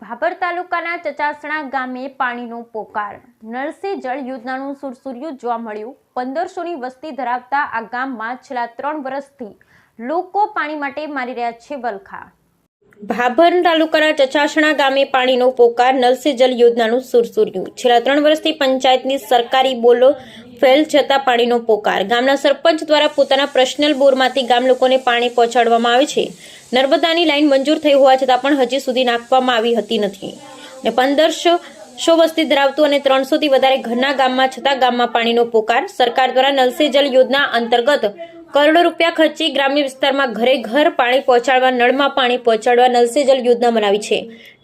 ભાભર તાલુકાના ચચાસણા ગામે પાણીનો પોકાર. નળસે જળ યોજનાનું સુરસુર્યું જોવા મળ્યું. પંદરસોની વસ્તી ધરાવતા આ ગામમાં છેલ્લા ત્રણ વર્ષથી લોકો પાણી માટે મારી રહ્યા છે વલખા. ભાભર તાલુકાના ચચાસણા ગામે પાણીનો પોકાર નલસે જલ યોજનાનું સુરસુર્યું. છેલ્લા ત્રણ વર્ષથી પંચાયતની સરકારી બોલો ફેલ જતા પાણીનો પોકાર. ગામના સરપંચ દ્વારા પોતાના પર્સનલ બોરમાંથી ગામ લોકોને પાણી પહોંચાડવામાં આવે છે. નર્મદાની લાઈન મંજૂર થઈ હોવા છતાં પણ હજી સુધી નાખવામાં આવી હતી નથી. ને પંદરસો સો વસ્તી ધરાવતું અને ત્રણસોથી વધારે ઘરના ગામમાં છતાં ગામમાં પાણીનો પોકાર સરકાર દ્વારા નલસે જલ યોજના અંતર્ગત કરોડો રૂપિયા ખર્ચી ગ્રામ્ય વિસ્તારમાં ઘરે ઘર પાણી પહોંચાડવા, નળમાં પાણી પહોંચાડવા, નલસે જલ યોજના બનાવી છે.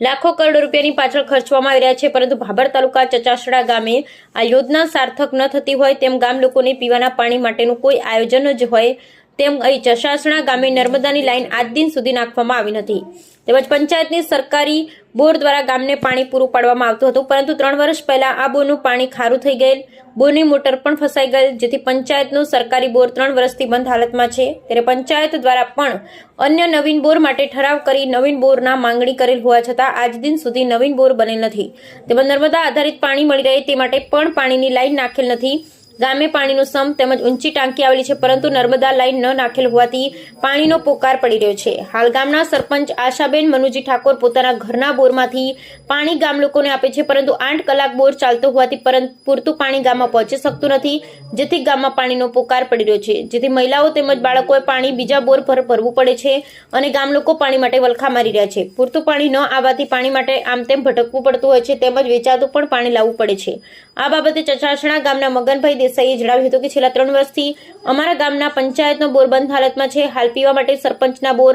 લાખો કરોડો રૂપિયાની પાછળ ખર્ચવામાં આવી રહ્યા છે, પરંતુ ભાભર તાલુકા ચચાસડા ગામે આ યોજના સાર્થક ન થતી હોય તેમ ગામ લોકોને પીવાના પાણી માટેનું કોઈ આયોજન જ હોય તેમ અહીં ચશાસણા ગામે નર્મદાની લાઇન આજ દિન સુધી નાખવામાં આવી નથી. તેમજ પંચાયતની સરકારી બોર દ્વારા ગામને પાણી પૂરું પાડવામાં આવતું હતું, પરંતુ ત્રણ વર્ષ પહેલા આ બોરનું પાણી ખારું થઈ ગયેલ. બોરની મોટર પણ ફસાઈ ગયેલ, જેથી પંચાયતનું સરકારી બોર ત્રણ વર્ષથી બંધ હાલતમાં છે. ત્યારે પંચાયત દ્વારા પણ અન્ય નવીન બોર માટે ઠરાવ કરી નવીન બોરના માંગણી કરેલ હોવા છતાં આજ દિન સુધી નવીન બોર બનેલ નથી. તેમજ નર્મદા આધારિત પાણી મળી રહે તે માટે પણ પાણીની લાઇન નાખેલ નથી. ગામે પાણીનું સમ તેમજ ઊંચી ટાંકી આવેલી છે, પરંતુ નર્મદા લાઈન ન નાખેલ હોવાથી પાણીનો પોકાર પડી રહ્યો છે. હાલ ગામના સરપંચ આશાબેન મનુજી ઠાકોર પોતાના ઘરના બોરમાંથી પાણી ગામ લોકોને આપે છે, પરંતુ આઠ કલાક બોર ચાલતો હોવાથી પરંતુ પાણી ગામમાં પહોંચી શકતું નથી, જેથી ગામમાં પાણીનો પોકાર પડી રહ્યો છે. જેથી મહિલાઓ તેમજ બાળકોએ પાણી બીજા બોર પર ભરવું પડે છે અને ગામ લોકો પાણી માટે વલખા મારી રહ્યા છે. પૂરતું પાણી ન આવવાથી પાણી માટે આમ તેમ ભટકવું પડતું હોય છે, તેમજ વેચાતું પણ પાણી લાવવું પડે છે. આ બાબતે ચચાસણા ગામના મગનભાઈ દેસાઈએ જણાવ્યું હતું કે છેલ્લા ત્રણ વર્ષથી અમારા ગામના પંચાયતનો બોર બંધ હાલતમાં છે. હાલ પીવા માટે સરપંચના બોર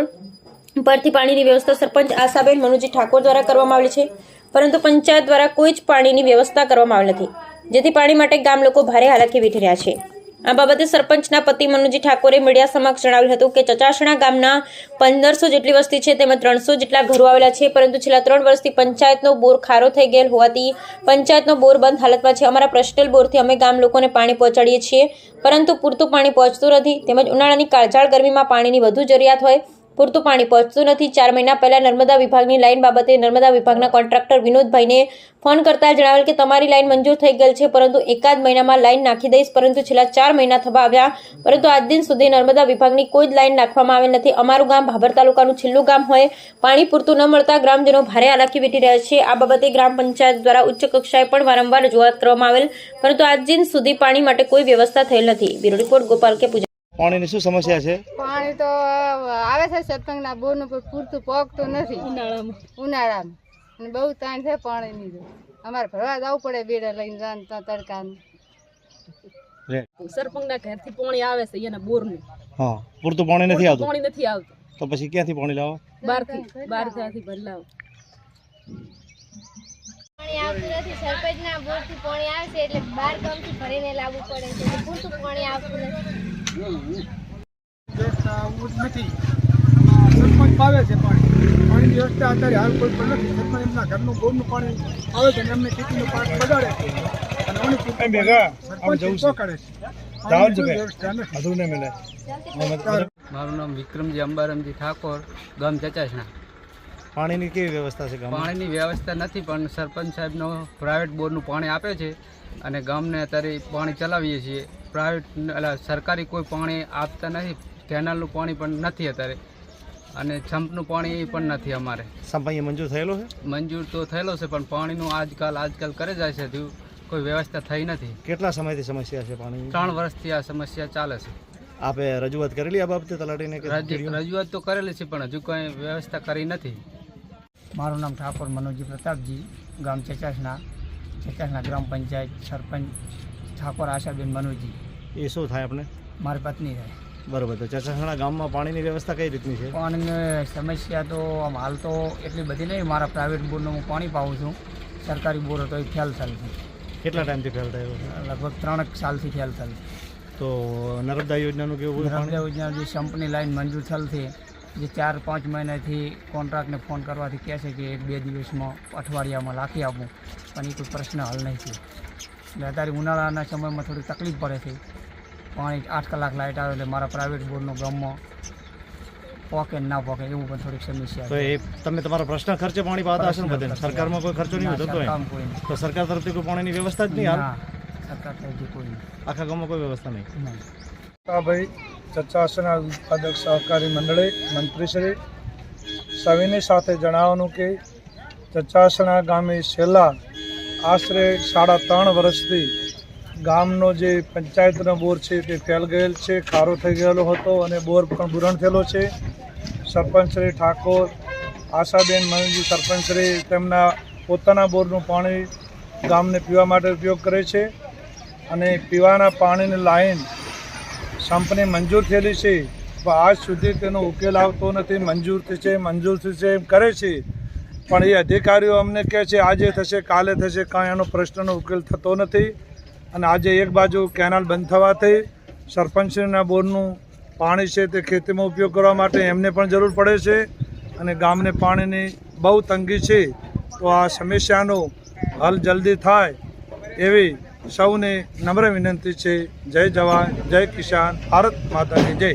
પરથી પાણીની વ્યવસ્થા સરપંચ આશાબેન મનુજી ઠાકોર દ્વારા કરવામાં આવેલી છે. પરંતુ પંચાયત દ્વારા કોઈ જ પાણીની વ્યવસ્થા કરવામાં આવી નથી. જેથી પાણી માટે ગામ લોકો ભારે હાલાકી વેઠી રહ્યા છે. આ બાબતે સરપંચના પતિ મનુજી ઠાકોરે મીડિયા સમક્ષ જણાવ્યું હતું કે ચચાસણા ગામના પંદરસો જેટલી વસ્તી છે તેમાં ત્રણસો જેટલા ઘરો આવેલા છે, પરંતુ છેલ્લા ત્રણ વર્ષથી પંચાયતનો બોર ખારો થઈ ગયેલ હોવાથી પંચાયતનો બોર બંધ હાલતમાં છે. અમારા પ્રશ્નલ બોરથી અમે ગામ લોકોને પાણી પહોંચાડીએ છીએ, પરંતુ પૂરતું પાણી પહોંચતું નથી. તેમજ ઉનાળાની કાળઝાળ ગરમીમાં પાણીની વધુ જરૂરિયાત હોય પૂરતું પાણી પહોંચતું નથી. ચાર મહિના પહેલા નર્મદા વિભાગની લાઈન બાબતે નર્મદા વિભાગના કોન્ટ્રાક્ટર વિનોદભાઈને ફોન કરતા જણાવેલ કે તમારી લાઇન મંજૂર થઈ ગયેલ છે, પરંતુ એકાદ મહિનામાં લાઈન નાખી દઈશ, પરંતુ છેલ્લા ચાર મહિના થવા આવ્યા. પરંતુ આજ દિન સુધી નર્મદા વિભાગની કોઈ જ લાઇન નાખવામાં આવેલ નથી. અમારું ગામ ભાભર તાલુકાનું છેલ્લું ગામ હોય. પાણી પૂરતું ન મળતા ગ્રામજનો ભારે હાલાકી વેઠી રહ્યા છે. આ બાબતે ગ્રામ પંચાયત દ્વારા ઉચ્ચ કક્ષાએ પણ વારંવાર રજૂઆત કરવામાં આવેલ, પરંતુ આજ દિન સુધી પાણી માટે કોઈ વ્યવસ્થા થયેલ નથી. બ્યુરો રિપોર્ટ ગોપાલ કે પૂજા પાણીની શું સમસ્યા છે? પાણી તો આવે છે સરપંચના બોરનું પૂરતું પોગતું નથી. ઉનાળામાં. ઉનાળામાં. અને બહુ તાણ છે પાણીની તો. અમારે ભરવા જવું પડે બેડા લઈને જાન ત્યાં તડકાનું. સરપંચના ઘરથી પાણી આવે છે એના બોરનું. હા પૂરતું પાણી નથી આવતું? પાણી નથી આવતું. તો પછી ક્યાંથી પાણી લાવો? બહારથી બહારથી બદલાવ પાણી આવતું નથી. સરપંચના બોરથી પાણી આવે છે એટલે બાર ગામથી ભરીને લાવવું પડે છે. પૂરતું પાણી આવતું નથી. નથી સરપંચ પાવે છે પાણી પાણીની વ્યવસ્થા અત્યારે હાલ કોઈ પણ નથી સરપંચ એમના ઘરનું બોરનું પાણી આવે છે અને એમને ટીપીનું પાણી બગાડે છે અને અમને ભેગા સરપંચ જવું છે. પકડે છે જવું પાણીની છે કોઈ બે. વ્યવસ્થા નથી અધૂર ને મળે મારું નામ વિક્રમજી અંબારામજી ઠાકોર ગામ ચચાસણા પાણીની કેવી વ્યવસ્થા છે પાણીની વ્યવસ્થા નથી પણ સરપંચ સાહેબનો પ્રાઇવેટ બોરનું પાણી આપે છે અને ગામને અત્યારે પાણી ચલાવીએ છીએ પ્રાઇવેટ એટલે સરકારી કોઈ પાણી આપતા નથી કેનાલનું પાણી પણ નથી અત્યારે. અને છંપનું પાણી પણ નથી અમારે. સંપાઈ મંજૂર થયેલો છે? મંજૂર તો થયેલો છે પણ પાણીનું આજકાલ આજકાલ કરે જાય છે હજુ કોઈ વ્યવસ્થા થઈ નથી. કેટલા સમયથી સમસ્યા છે પાણી? ત્રણ વર્ષથી આ સમસ્યા ચાલે છે. આપે રજૂઆત કરેલી આ બાબતે તલાટીને રજૂઆત તો કરેલી છે પણ હજુ કોઈ વ્યવસ્થા કરી નથી. મારું નામ ઠાકોર મનોજી પ્રતાપજી ગામ ચેચાસના ચેચાસના ગ્રામ પંચાયત સરપંચ ઠાકોર આશાબેન મનોજી. એ શું થાય આપણે મારી પત્ની રહે બરોબર તો ચચાસણા ગામમાં પાણીની વ્યવસ્થા કઈ રીતની છે? પાણીની સમસ્યા તો આમ હાલ તો એટલી બધી નહીં. મારા પ્રાઇવેટ બોરનું હું પાણી પાઉં છું. સરકારી બોર હતો એ ફેલ થયેલ છે. કેટલા ટાઈમથી ફેલ થયો છે? લગભગ ત્રણેક સાલથી ફેલ થયેલ તો નર્મદા યોજનાનું કેવું છે નર્મદા યોજના જે સંપની લાઈન મંજૂર થયેલથી જે ચાર પાંચ મહિનાથી કોન્ટ્રાક્ટને ફોન કરવાથી કહે છે કે એક બે દિવસમાં અઠવાડિયામાં લાખી આપું. પણ એ કોઈ પ્રશ્ન હલ નહીં થયો. એટલે અત્યારે ઉનાળાના સમયમાં થોડી તકલીફ પડે છે. પાણી આઠ કલાક લાઇટ આવે એટલે મારા પ્રાઇવેટ બોર્ડનો ગામમાં પોકે ને પોકે એવું પણ થોડીક સમસ્યા તો એ તમે તમારો પ્રશ્ન ખર્ચે પાણી પાતા હશો ને બધે સરકારમાં કોઈ ખર્ચો નહીં થતો હોતો સરકારમાં હોય કોઈ નહીં. તો સરકાર તરફથી કોઈ પાણીની વ્યવસ્થા જ નહીં હાલ? સરકાર તરફથી કોઈ નહીં. આખા ગામમાં કોઈ વ્યવસ્થા નહીં? નહીં ભાઈ ચર્ચાસના ઉત્પાદક સહકારી મંડળે મંત્રીશ્રી સવિની સાથે જણાવવાનું કે ચર્ચાસણા ગામે છેલ્લા આશરે સાડા ત્રણ વર્ષથી ગામનો જે પંચાયતનો બોર છે તે ફેલ ગયેલ છે, ખારો થઈ ગયેલો હતો અને બોર પણ બુરણ થયેલો છે. સરપંચશ્રી ઠાકોર, આશાબેન મનજી સરપંચશ્રી તેમના પોતાના બોરનું પાણી ગામને પીવા માટે ઉપયોગ કરે છે અને પીવાના પાણીની લાઈન સંપને મંજૂર થયેલી છે. પણ આજ સુધી તેનો ઉકેલ આવતો નથી, મંજૂર છે મંજૂર છે એમ કરે છે. પણ એ અધિકારીઓ અમને કહે છે, આજે થશે, કાલે થશે. કાંઈ એનો પ્રશ્નનો ઉકેલ થતો નથી. અને આજે એક બાજુ કેનાલ બંધ થવાથી સરપંચના બોરનું પાણી છે તે ખેતીમાં ઉપયોગ કરવા માટે એમને પણ જરૂર પડે છે અને ગામને પાણીની બહુ તંગી છે. તો આ સમસ્યાનો હલ જલ્દી થાય એવી સૌને નમ્ર વિનંતી છે. જય જવાન, જય કિસાન, ભારત માતાની જય.